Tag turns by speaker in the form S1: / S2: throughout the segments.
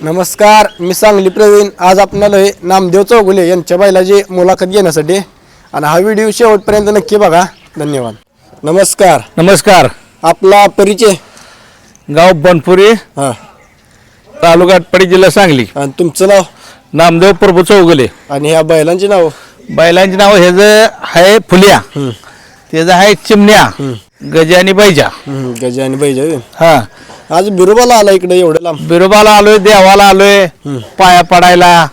S1: नमस्कार मी सांगली प्रवीण. आज आपल्याला हे नामदेव चौगुले यांच्या बैलाची मुलाखत घेण्यासाठी. आणि हा व्हिडिओ शेवटपर्यंत नक्की बघा. धन्यवाद. नमस्कार.
S2: नमस्कार.
S1: आपला परिचय?
S2: गाव बनपुरी
S1: हां.
S2: तालुका आटपाडी जिल्हा सांगली.
S1: आणि तुमचं नाव?
S2: नामदेव प्रभू चौगुले.
S1: आणि ह्या बैलांची नाव?
S2: बैलांचे नाव ह्याच आहे फुल्या त्याचं आहे चिमण्या गजा आणि बैजा.
S1: गजा आणि बैजा
S2: हा.
S1: आज बिरोबाला आला इकडे एवढं लांब.
S2: बिरोबाला आलोय देवाला आलोय पाया पडायला.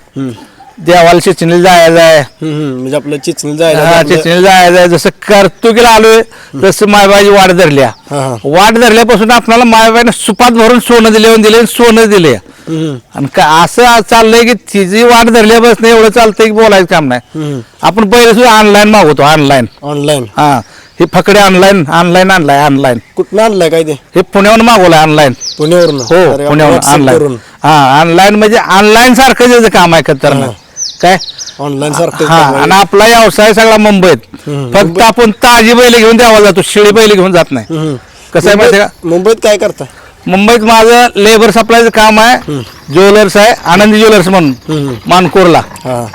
S2: देवाला चिचणीला जायचं आहे.
S1: हम्म, हम्म. म्हणजे आपलं चिचणी जायला
S2: हा चिचणीला जायचं आहे. जसं कर्तुकीला आलोय तसं मायबाची वाट धरली आहे.
S1: हा, हा.
S2: वाट धरल्यापासून आपल्याला मायबाईने सुपात भरून सोनं दिले दिले आणि सोनं दिले.
S1: हम्म,
S2: आणि का असं चाललंय की तिची वाट धरल्यापासून एवढं चालतंय की बोलायचं काम नाही.
S1: हम्म.
S2: आपण पहिले सुद्धा ऑनलाईन मागवतो ऑनलाईन
S1: ऑनलाईन
S2: हा. हे फकडे ऑनलाईन ऑनलाईन आणलाय ऑनलाईन
S1: कुठनं आणलाय काय ते?
S2: हे पुण्याहून मागवलंय ऑनलाईन
S1: पुण्यावरून?
S2: हो पुण्याहून ऑनलाईन हा ऑनलाईन म्हणजे ऑनलाईन सारखं त्याचं काम आहे खतरनाक काय?
S1: ऑनलाईन सारखं
S2: हा आणि आपला व्यवसाय सगळा मुंबईत. फक्त आपण ताजी बैल घेऊन द्यावा जातो शिळी बैल घेऊन जात नाही.
S1: हम्म.
S2: कसं आहे माहिती आहे
S1: मुंबईत- मुंबईत काय करता
S2: का मुंबईत माझं लेबर सप्लायचं काम आहे ज्वेलर्स आहे आनंदी ज्वेलर्स म्हणून
S1: हम्म.
S2: मानकोरला.
S1: हा.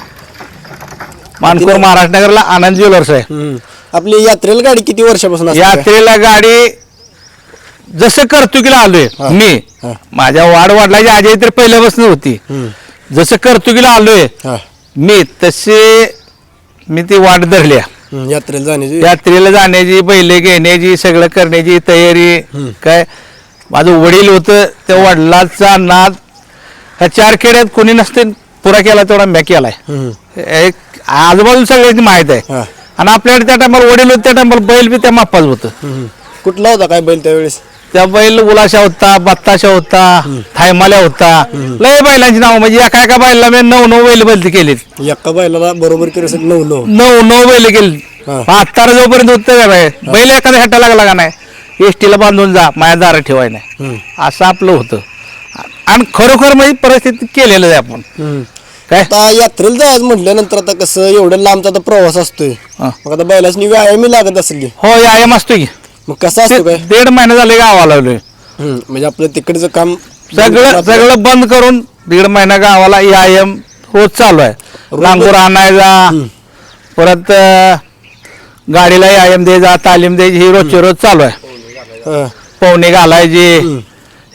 S2: मानकोर महाराष्ट्रनगरला आनंद ज्वेलर्स आहे.
S1: हम्म. आपली यात्रेला गाडी किती वर्षापासून असते?
S2: यात्रेला गाडी जसं कर्तुकीला आलोय. मी
S1: हा.
S2: माझ्या वाढ वाढलाची आजी तर पहिल्यापासून होती
S1: हम्म.
S2: जसं कर्तुकीला आलोय
S1: हा.
S2: मी तसे मी ती वाट धरल्या
S1: हम्म. यात्रेला जाण्याची
S2: यात्रेला जाण्याची बैले घेण्याची सगळं करण्याची तयारी काय माझं वडील होतं त्या वडिलाचा नाद ह्या चार खेड्यात कोणी नसते पुरा केला तेवढा म्या केलाय
S1: हम्म.
S2: एक आजूबाजू सगळ्यांची माहीत आहे. आणि आपल्याकडे त्या टायमाला वडील होते त्या टायमाला बैल बी त्या मापाच होतं.
S1: कुठला होता काय बैल त्यावेळेस?
S2: त्या बैल उलाशा होता बत्ताशा होता थायमाल्या होता. लय बैलांची नाव म्हणजे एका एका बैला मी नऊ नऊ बैल बदली केलीत.
S1: एका बैलाला बरोबर केलं असेल नऊ नऊ.
S2: नऊ नऊ बैल केली. म्हातारा जोपर्यंत होतं बैल एखादा हेटा लागला का नाही? एसटीला बांधून जा माझ्या दारा ठेवाय नाही. असं आपलं होतं. आणि खरोखर म्हणजे परिस्थिती केलेलं आहे आपण. काय?
S1: आता यात्रेला जायचं म्हटल्यानंतर आता कसं एवढं लांबचा आता प्रवास असतोय.
S2: हा.
S1: मग आता बैलाची व्यायामी लागत असेल की.
S2: हो यायम असतो की.
S1: मग कसं असतो काय?
S2: दीड महिने झाले गावाला आलोय
S1: हम्म. म्हणजे आपलं तिकडचं काम
S2: सगळं सगळं बंद करून दीड महिना गावाला यायम रोज चालू आहे. नांगूर आणायचा परत अं, गाडीला यायम द्यायचा तालीम द्यायची ही रोजची रोज चालू आहे.
S1: हा.
S2: पवनी घालायची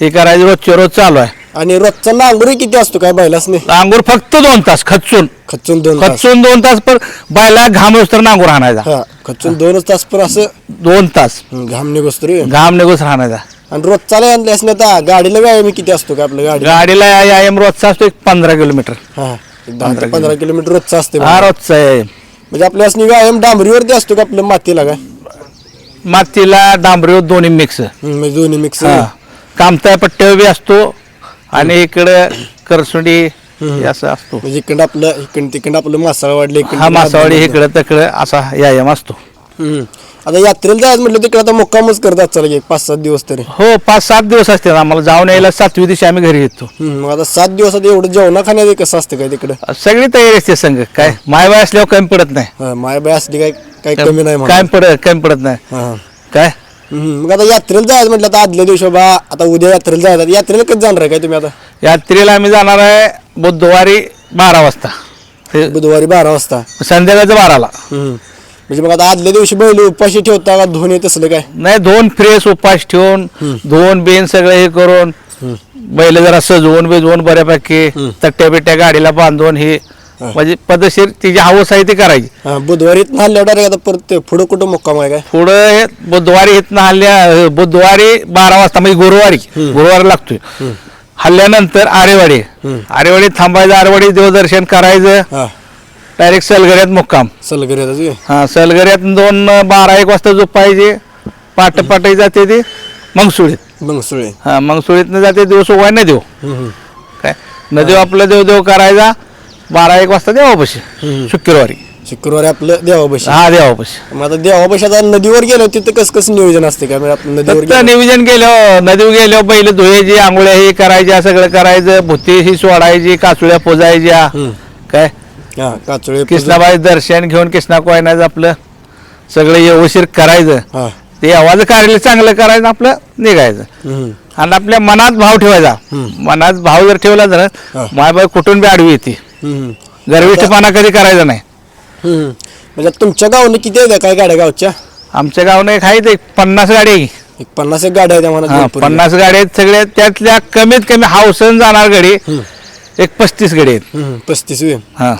S2: हे करायची रोजची रोज चालू आहे.
S1: आणि रोजचा नांगुरी किती असतो काय बैलाच नाही
S2: नांगूर फक्त दोन तास खचून.
S1: खचून दोन तास.
S2: खचून दोन तास पर बायला घाम तर नांगूर आणायचा
S1: हा खचून दोनच तास पण असं?
S2: दोन तास.
S1: घाम निघोस तरी?
S2: घाम निघून राहण्याचा
S1: आणि रोजचा आणले असं आता? गाडीला व्यायामी किती असतो काय आपल्या गाडी
S2: गाडीला यायम रोजचा असतो एक पंधरा किलोमीटर.
S1: हा एक दहा ते पंधरा किलोमीटर. रोजचा असते
S2: हा रोजचा आहे
S1: म्हणजे आपल्या असं व्यायाम डांबरीवरती असतो का आपल्या मातीला काय?
S2: मातीला डांबरीवर दोन्ही मिक्स
S1: म्हणजे दोन्ही मिक्स
S2: कामता पट्ट्यावर बी असतो आणि इकडं करसुंडी हे असं असतो.
S1: म्हणजे इकडं आपलं इकडं तिकडं आपलं मासाळ वाढले
S2: हा मासावडी इकडं तिकडं असा व्यायाम असतो.
S1: आता यात्रेला जायचं म्हटलं तिकडे आता मुक्कामच करतात चला की पाच सात दिवस तरी.
S2: हो पाच सात दिवस असते आम्हाला जाऊन यायला सातवी दिवशी आम्ही घरी येतो.
S1: हम्म, मग आता सात दिवसात एवढं जेवणा खाण्याचं कसं असतं काय तिकडं?
S2: सगळी तयारी असते संघ काय मायबाई असल्यावर कमी पडत नाही.
S1: हा, मायाबाई असली काय काही कमी नाही म्हणा.
S2: काय पडत कमी पडत नाही.
S1: हा.
S2: काय?
S1: मग आता यात्रेला जायचं म्हटलं आता आदल्या दिवशी बा आता उद्या यात्रेला जायचं यात्रेला कधी जाणार आहे काय तुम्ही आता?
S2: यात्रेला आम्ही जाणार आहे बुधवारी बारा वाजता. ते
S1: बुधवारी बारा वाजता.
S2: संध्याकाळचं बाराला.
S1: म्हणजे मग आता आदल्या दिवशी बैल उपाशी ठेवता का धुणे तसलं काय?
S2: नाही दोन फ्रेश उपास ठेवून दोन बेन सगळं हे करून बैल जरा सजवून बिजवून बऱ्यापैकी तट्ट्या बिट्ट्या गाडीला बांधून हे म्हणजे पद्धतशीर तिची हवस आहे ती करायची.
S1: हा बुधवारी हल्ल्या डायरेक्ट आता परत ते पुढं कुठं मुक्काम आहे काय?
S2: पुढं हे बुधवारी इथनं हल्ल्या बुधवारी बारा वाजता म्हणजे गुरुवारी. गुरुवारी लागतोय. हल्ल्यानंतर आरेवाडी. आरेवाडी थांबायचं आरेवाडी देवदर्शन करायचं.
S1: हा.
S2: डायरेक्ट सलगऱ्यात मुक्काम.
S1: सलगरी.
S2: हा सलगऱ्यात दोन बारा एक वाजता झोपायचे. पाट पाटाई जाते ते मंगसुळीत.
S1: मंगसुळे
S2: हा मंगसुळीतनं जाते दिवस उगाय देऊ
S1: हम्म.
S2: काय? नदीव आपलं देव देव करायचा. बारा एक वाजता देवापाशी शुक्रवारी.
S1: शुक्रवारी आपलं देवापाशी
S2: हा देवापाशी
S1: मग आता देवापाशी आता नदीवर गेलो तिथं कसं कसं नियोजन असते काय म्हणजे नदीवर
S2: फक्त
S1: गेलो.
S2: नियोजन केलं नदीवर गेलो बैल धुयाची आंघोळ्या हे करायच्या सगळं करायचं. भुती ही सोडायची काचुळ्या पोजायच्या. काय?
S1: हा काचोळे
S2: कृष्णाबाई दर्शन घेऊन कृष्णा कोयनाचं आपलं सगळं व्यवस्थित करायचं.
S1: हा.
S2: ते आवाज कार्य चांगलं करायचं आपलं निघायचं.
S1: हम्म.
S2: आणि आपल्या मनात भाव ठेवायचा. मनात भाव जर ठेवला तर
S1: हा.
S2: माय बाय कुठून बी आडवी येते. गर्विष्ठपणा कधी करायचा नाही.
S1: म्हणजे तुमच्या गावाने किती आहेत काय गाड्या गावच्या?
S2: आमच्या गावनं एक आहेत एक पन्नास गाडी आहे.
S1: एक पन्नास एक गाड्या आहेत आम्हाला
S2: पन्नास गाडी आहेत सगळ्या त्यातल्या कमीत कमी हाऊसन जाणार गाडी एक पस्तीस गाडी आहेत.
S1: पस्तीस
S2: हा.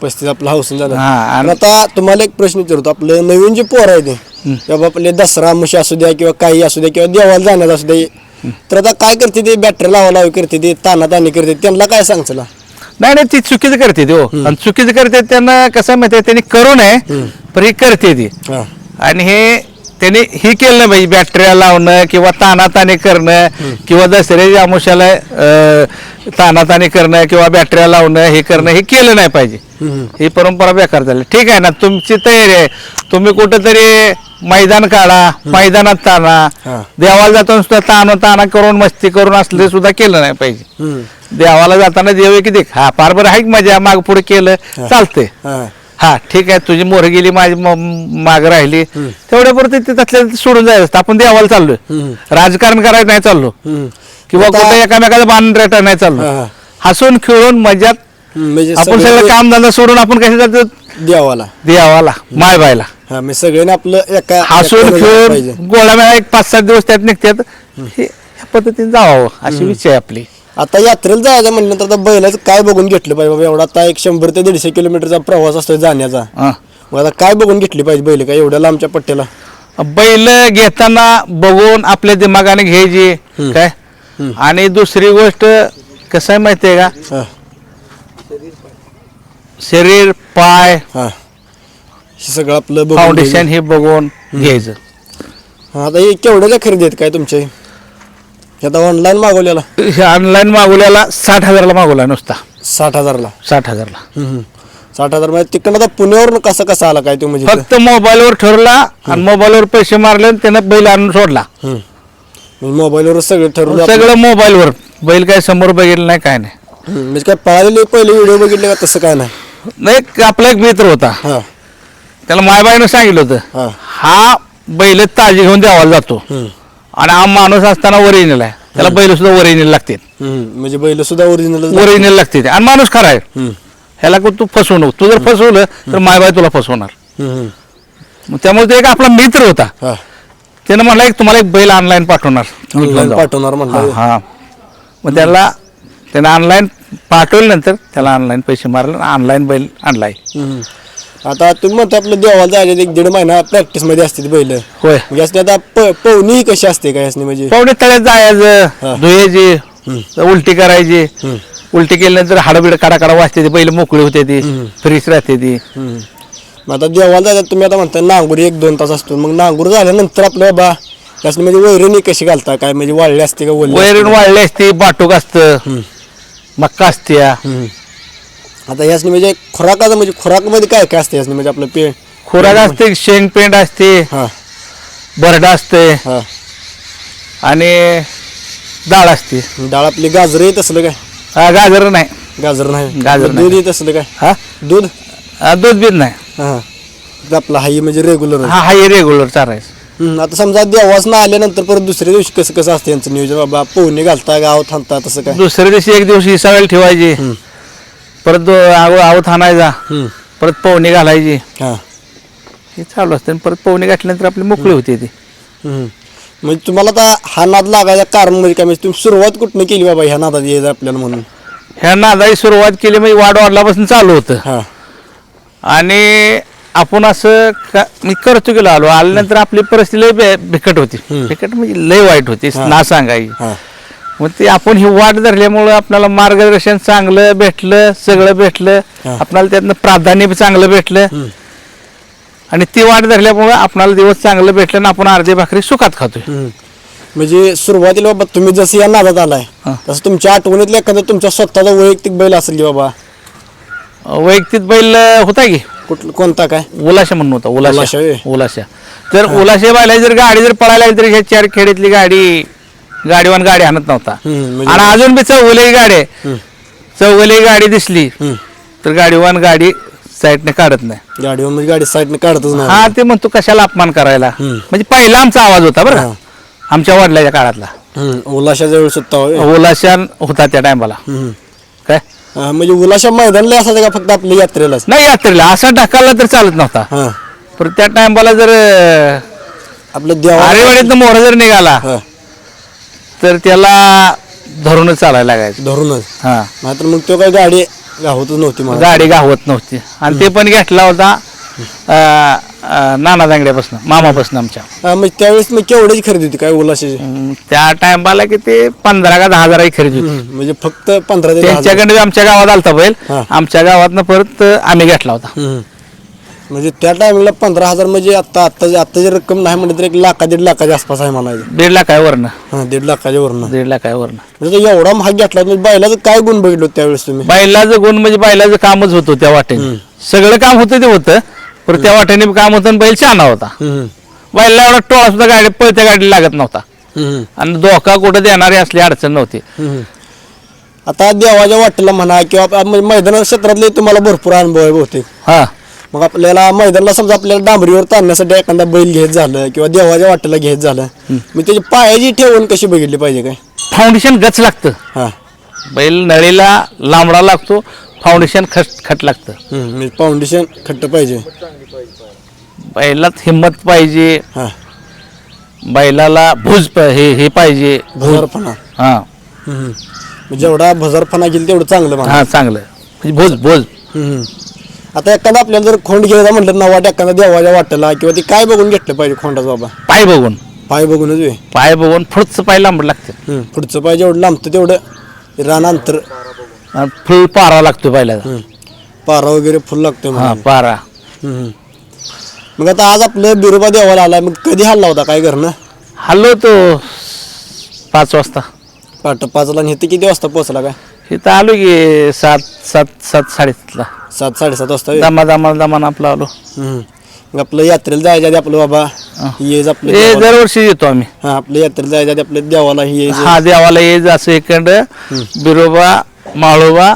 S1: पस्तीस आपलं हाऊस झालं
S2: हा, आणि-
S1: आता तुम्हाला एक प्रश्न विचारतो आपलं नवीन जे पोर आहे ते किंवा आपले दसरा मुशी असू द्या किंवा काही असू द्या किंवा देवाला जाण्याचं असू द्या तर आता काय करते ते? बॅटरी लावा लावी करते ते ताना तानी करते त्यांना काय सांगचला?
S2: नाही नाही ती चुकीचं करते ती हो. आणि चुकीचं करते त्यांना कसं माहिती त्यांनी करू नये पण ही करते ती.
S1: हा.
S2: आणि हे त्यांनी हे केलं नाही पाहिजे बॅटऱ्या लावणं किंवा तानाताने करणं किंवा दसऱ्याच्या आमुष्याला अं, तानाताने करणं किंवा बॅटऱ्या लावणं हे करणं हे केलं नाही पाहिजे. ही परंपरा बेकार झाली. ठीक आहे ना तुमची तयारी आहे. तुम्ही कुठंतरी मैदान काढा मैदानात ताना
S1: हा.
S2: देवाला जाताना सुद्धा ताण ताना करून मस्ती करून असले सुद्धा केलं नाही पाहिजे.
S1: हम्म.
S2: देवाला जाताना देव की देख. हा फार बरं आहे की मजा माग पुढे केलं. चालतंय.
S1: हा.
S2: हा ठीक आहे. तुझी मोर गेली माझी माग राहिली. तेवढ्या पुरते ते त्यातल्या त्यात सोडून जायचं असतं. आपण देवाला चाललोय. राजकारण करायला नाही चाललो. किंवा कुठे एकामेकाचं बांधून रेटा नाही चाललो. हसून खेळून मजात
S1: म्हणजे
S2: आपण
S1: सगळे
S2: सगळं काम धंदा सोडून आपण कसे जातो?
S1: देवाला.
S2: देवाला माय बायला
S1: हा मी सगळ्यांनी आपलं एका
S2: हसून खेळून गोळ्या एक पाच सात दिवस त्यात निघतात. हे पद्धतीने जावावं अशी विचार आपली.
S1: आता यात्रेला जायचं म्हणलं तर आता बैलाचं काय बघून घेतलं पाहिजे बाबा? एवढा आता एक शंभर ते दीडशे किलोमीटरचा प्रवास असतो जाण्याचा.
S2: हा.
S1: मग आता काय बघून घेतली पाहिजे बैल? काय एवढ्या लांबच्या पट्ट्याला?
S2: बैल घेताना बघून आपल्या दिमागाने घ्यायची. काय? आणि दुसरी गोष्ट कसं आहे माहितीये का?
S1: हा.
S2: शरीर पाय
S1: हा. हे सगळं आपलं बघून
S2: फाउंडेशन हे बघून घ्यायचं
S1: घ्यायचं. हा, आता हे केवढ्याच्या खरेदी आहेत काय तुमच्या हे? आता ऑनलाईन मागवलेला?
S2: हे ऑनलाईन मागवल्याला साठ हजारला मागवला नुसता.
S1: साठ हजारला?
S2: साठ हजारला.
S1: हम्म. साठ हजार म्हणजे तिकडनं आता पुण्यावरून कसा कसा आला काय तो म्हणजे
S2: फक्त मोबाईलवर ठरवला आणि मोबाईलवर पैसे मारले आणि त्यानं बैल आणून सोडला.
S1: हम्म. म्हणजे मोबाईलवर सगळं ठरवलं आपण.
S2: सगळं मोबाईलवर. बैल काय समोर बघितलं नाही काय नाही.
S1: हम्म, म्हणजे काय पळालेले पहिले व्हिडिओ बघितले का तसं काय नाही?
S2: नाही एक आपला एक मित्र होता.
S1: हा.
S2: त्याला मायबाईनं सांगितलं होतं
S1: हा.
S2: हा बैल ताजी घेऊन द्यावाला जातो.
S1: हम्म.
S2: आणि हा माणूस असताना ओरिजिनल आहे. त्याला बैल सुद्धा ओरिजिनल लागते
S1: हम्म, म्हणजे बैल सुद्धा ओरिजिनल
S2: ओरिजिनल लागते आणि माणूस खरा आहे. ह्याला को तू फसवू नको तू जर फसवलं तर मायबाई तुला फसवणार. मग त्यामुळे तो एक आपला मित्र होता.
S1: हा.
S2: त्यानं म्हणला एक तुम्हाला एक बैल ऑनलाईन पाठवणार. तुम्ही घेऊन
S1: Online
S2: जावा.
S1: पाठवणार म्हणलं.
S2: हा, हा. मग त्याला त्यानं ऑनलाईन पाठवल्यानंतर त्याला ऑनलाईन पैसे मारले ऑनलाईन बैल आणलाय.
S1: हम्म. आता तुम्ही म्हणता आपलं देवाला जायला एक दीड महिना प्रॅक्टिसमध्ये असते बैल.
S2: होय.
S1: म्हणजे असते आता प- पवनी ही कशी असते काय असणे म्हणजे?
S2: पाहुणे तळ्यात. जायचं धुयाची उलटी करायची. उलटी केल्यानंतर हाडबिड काडा काडा वाजते ती बैल मोकळी होते ती फ्रीज राहते ती.
S1: हम्म. मग आता देवाला जायला तुम्ही आता म्हणता नांगूर एक दोन तास असतो. मग नांगूर झाल्यानंतर आपलं बाबा यासनी म्हणजे वैरणी कशी घालता? काय म्हणजे वाळली असते का ओली
S2: वैरण वाढली असते बाटूक असतं मक्का असत्या.
S1: हम्म. आता यासनी म्हणजे खुराकाचं म्हणजे खुराकमध्ये काय काय असते यासनी? म्हणजे आपलं पे
S2: खुराक असते शेंग पेंड असते
S1: हा.
S2: बरडा असते
S1: हा.
S2: आणि डाळ असते.
S1: डाळ आपली गाजर येत असलं काय?
S2: हा, गाजर नाही.
S1: गाजर नाही.
S2: गाजर
S1: दूध. येत असलं काय?
S2: हा?
S1: दूध?
S2: हा, दूध बीत नाही.
S1: हा. आपलं हाई म्हणजे रेग्युलर
S2: हा हा रेग्युलर चारायचं.
S1: आता समजा देवास ना आल्यानंतर परत दुसऱ्या दिवशी कसं कसं असतं यांचं नियोजन? बाबा पोहणे घालता गाव थांबता तसं काय?
S2: दुसऱ्या दिवशी एक दिवशी सगळ्याला ठेवायची. परत आव आवत आणायचा.
S1: हम्म.
S2: परत पवनी घालायची.
S1: हा.
S2: हे चालू असतं. आणि परत पवनी घातल्यानंतर आपली मोकळी होते ती.
S1: हम्म. म्हणजे तुम्हाला आता हा नाद लागायचा कारण म्हणजे काय? म्हणजे तुम्ही सुरुवात कुठनं केली बाबा ह्या नादात यायचं आपल्याला म्हणून?
S2: ह्या नादाची सुरुवात केली म्हणजे वाढ वाढल्यापासून चालू होतं.
S1: हा.
S2: आणि आपण असं का- मी करतो गेलो आलो. आल्यानंतर आपली परिस्थिती लय बे- बिकट होती. बिकट म्हणजे लय वाईट होती. ना सांगायची.
S1: हा.
S2: मग ते आपण ही वाट धरल्यामुळं आपल्याला मार्गदर्शन चांगलं भेटलं सगळं भेटलं. आपल्याला त्यातनं प्राधान्य बी चांगलं भेटलं. आणि ती वाट धरल्यामुळं आपल्याला दिवस चांगलं भेटलं आणि आपण अर्धी भाकरी सुखात खातोय.
S1: म्हणजे सुरुवातीला बाबा तुम्ही जसं या नादात आलाय. तसं तुमच्या आठवणीतलं एखादा तुमच्या स्वतःचा वैयक्तिक बैल असेल की बाबा?
S2: वैयक्तिक बैल होता की?
S1: कुठलं कोणता काय?
S2: उलाशा म्हणून होता
S1: उलाशा
S2: उलाशा
S1: होय.
S2: उलाशा तर उलाशा बायला जर गाडी जर पळायला लागली तर ह्या चार खेड्यातली गाडी गाडीवान गाडी आणत नव्हता.
S1: म्हणजे-
S2: आणि अजून बी चौगली गाडी आहे. चौगली गाडी दिसली. तर गाडीवान गाडी साईडने काढत नाही.
S1: गाडीवर म्हणजे गाडी साईडने काढतच नाही.
S2: हा ते म्हणतो कशाला अपमान करायला? म्हणजे पहिला आमचा आवाज होता बरं का. आमच्या वडिलाच्या काळातला.
S1: हम्म, उलाशाच्या वेळ सुद्धा.
S2: उलाशान होता त्या टायमाला. काय?
S1: म्हणजे उलाशा मैदानला असायचं का फक्त आपल्या यात्रेलाच?
S2: नाही यात्रेला. असा ढकलला तर चालत नव्हता. पण त्या टायमाला जर
S1: आपलं देवा
S2: आरेवाडीतनं मोहरा जर निघाला तर त्याला धरूनच चालायला लागायचं.
S1: धरूनच?
S2: हा.
S1: नाहीतर मग तो काही गाडी गावतच नव्हती मला.
S2: गाडी गावत नव्हती. आणि ते पण घेतला होता अं, अं, नाना दांगड्यापासून मामापासून आमच्या.
S1: हा, मग त्यावेळेस मग केवढ्याची खरेदी होती? काय
S2: अं, त्या टायमाला किती पंधरा का दहा हजार खरेदी होती.
S1: हम्म, म्हणजे फक्त पंधरा ते दहा हजार.
S2: त्यांच्याकडे आमच्या गावात आलता बैल.
S1: हा.
S2: आमच्या गावातनं परत आम्ही घेतला होता.
S1: हम्म. म्हणजे त्या टायमिंगला पंधरा हजार म्हणजे आता आता आत्ताची रक्कम नाही म्हणलं तर एक लाखा दीड लाखाच्या आसपास आहे म्हणायचं.
S2: दीड लाख आहे वरनं?
S1: हा दीड लाखाच्या वरनं.
S2: दीड लाख आहे वरनं.
S1: म्हणजे तो एवढा महाग घेतला म्हणजे बैलाचं काय गुण बघितलं त्यावेळेस तुम्ही?
S2: बैलाचं गुण म्हणजे बैलाचं कामच होतं त्या वाटेने. सगळं काम होतं ते होतं पण त्या वाटेने काम होतं आणि बैल छान होता.
S1: हम्म.
S2: बैलला एवढा टोळा सुद्धा गाडी पळत्या गाडी लागत नव्हता.
S1: हम्म.
S2: आणि धोका कुठं देणारी असली अडचण नव्हती.
S1: हम्म. आता देवाच्या वाटेला म्हणा किंवा आप- म्हणजे मैदाना क्षेत्रातले तुम्हाला भरपूर अनुभव आहे बहुतेक.
S2: हा.
S1: मग आपल्याला मैदानाला समजा आपल्याला डांबरीवर ताणण्यासाठी एखादा बैल घ्यायचं झालं किंवा देवाच्या वाटेला घ्यायचं झालं मी त्याची पायाची ठेवून कशी बघितली पाहिजे काय?
S2: फाउंडेशन गच लागतं.
S1: हा.
S2: बैल नळीला लांबडा लागतो फाउंडेशन खट खट लागतं.
S1: हम्म. म्हणजे फाउंडेशन खट्ट पाहिजे.
S2: बैलात हिंमत पाहिजे.
S1: हा.
S2: बैलाला भुज प- हे हे पाहिजे.
S1: भुजारपणा
S2: हा.
S1: हम्म. जेवढा भुजारपणा घेईल तेवढं चांगलं म्हणा.
S2: हा चांगलं. म्हणजे भुज. भुज
S1: हम्म. आता एखादा आपल्याला जर खोंड घ्यायचा म्हटलं नवाट एखादा देवाच्या वाटेला किंवा ती काय बघून घेतलं पाहिजे खोंडाचा बाबा
S2: पाय बघून
S1: पाय बघूनच वे
S2: पाय बघून पुढचं पाय लांबड लागते
S1: हम्म. पुढचं पाय जेवढं लांबतं तेवढं रान अंतर
S2: आणि फुल पारा लागतो
S1: हम्म. पारा वगैरे फुल लागतोय
S2: हा
S1: म्हणा.
S2: पारा
S1: हम्म. मग आता आज आपलं बिरोबा देवाला आलाय मग कधी हल्ला होता काय करणं
S2: हल्लो तो पाच वाजता
S1: पाठ पाचला आणि इथे किती वाजता पोहोचला काय
S2: इथं आलो की सात सात सात साडेसातला.
S1: सात साडेसात वाजता?
S2: दमा दमा दमान आपला आलो.
S1: हम्म. मग आपलं यात्रेला जायच्या आधी आपलं बाबा येज आपलं
S2: हे
S1: देवाला-
S2: दरवर्षी येतो आम्ही.
S1: हा आपल्या यात्रेला जायच्या आधी आपल्या देवाला ही येज
S2: हा देवाला ये असं इकडं बिरोबा माळोबा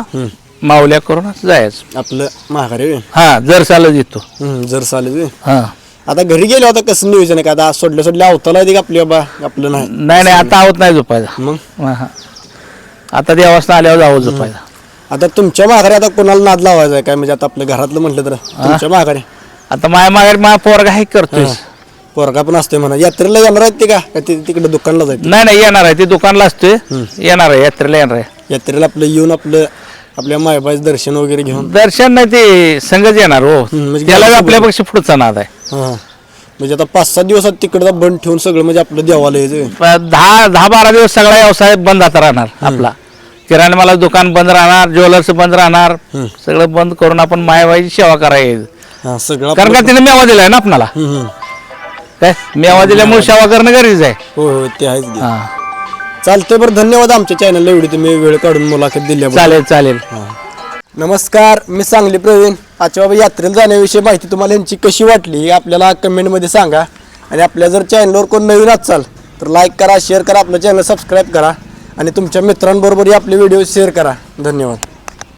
S2: माऊल्या करून असं जायचं.
S1: आपलं महागारी?
S2: हा जर चालत येतो
S1: हम्म, जर चालेल.
S2: हा.
S1: आता घरी गेले होता कसं नियोजन आहे? का आता सोडल्या सोडल्या अवताला येते का आपली बाबा? आपलं नाही?
S2: नाही नाही आता आवत नाही झोपायचा
S1: मग?
S2: हा, हा. आता देवासनं आल्यावर जावं झोपायचा
S1: आता तुमच्या माघारी आता कोणाला नाद लावायचा आहे काय? म्हणजे आता आपलं घरातलं म्हटलं तर. तुमच्या माघारी.
S2: आता माया मागे माझा पोरगा हे. करतोय
S1: पोरगा पण असतोय म्हणा. यात्रेला येणार आहेत ते का? का ते तिकडे दुकानला जायचं
S2: नाही नाही येणार आहे. ते दुकानला असतोय. येणार आहे यात्रेला येणार आहे.
S1: यात्रेला आपलं येऊन आपलं आपल्या मायबाईचं दर्शन वगैरे घेऊन.
S2: दर्शन नाही ते संघच येणार हो.
S1: म्हणजे
S2: त्याला
S1: गावासोबत.
S2: आपल्यापेक्षा पुढचा नाद आहे.
S1: हा. म्हणजे आता पाच सात दिवसात तिकडं बंद ठेवून सगळं म्हणजे आपलं देवाला यायचं
S2: प- दहा दहा बारा दिवस सगळा व्यवसाय बंद आता राहणार आपला. किराणा मला दुकान बंद राहणार ज्वेलर्स बंद राहणार सगळं बंद करून आपण मायाबाईची सेवा करायची.
S1: हा सगळं
S2: कारण का तिने मेवा दिलाय ना आपणाला?
S1: हम्म, हम्म.
S2: काय? मेवा दिल्यामुळे सेवा करणं गरजेचं आहे.
S1: हो हो ते आहेच की.
S2: हा.
S1: चालतंय बरं धन्यवाद आमच्या चॅनलला एवढी तुम्ही वेळ काढून मुलाखत दिल्याबद्दल.
S2: चालेल चालेल.
S1: नमस्कार मी सांगली प्रवीण. आजच्या बाबा यात्रेला जाण्याविषयी माहिती तुम्हाला यांची कशी वाटली हे आपल्याला कमेंटमध्ये सांगा. आणि आपल्या जर चॅनलवर कोण नवीन असाल तर लाईक करा शेअर करा आपलं चॅनल सबस्क्राईब करा. आणि तुमच्या मित्रांबरोबरही आपले व्हिडिओ शेअर करा. धन्यवाद.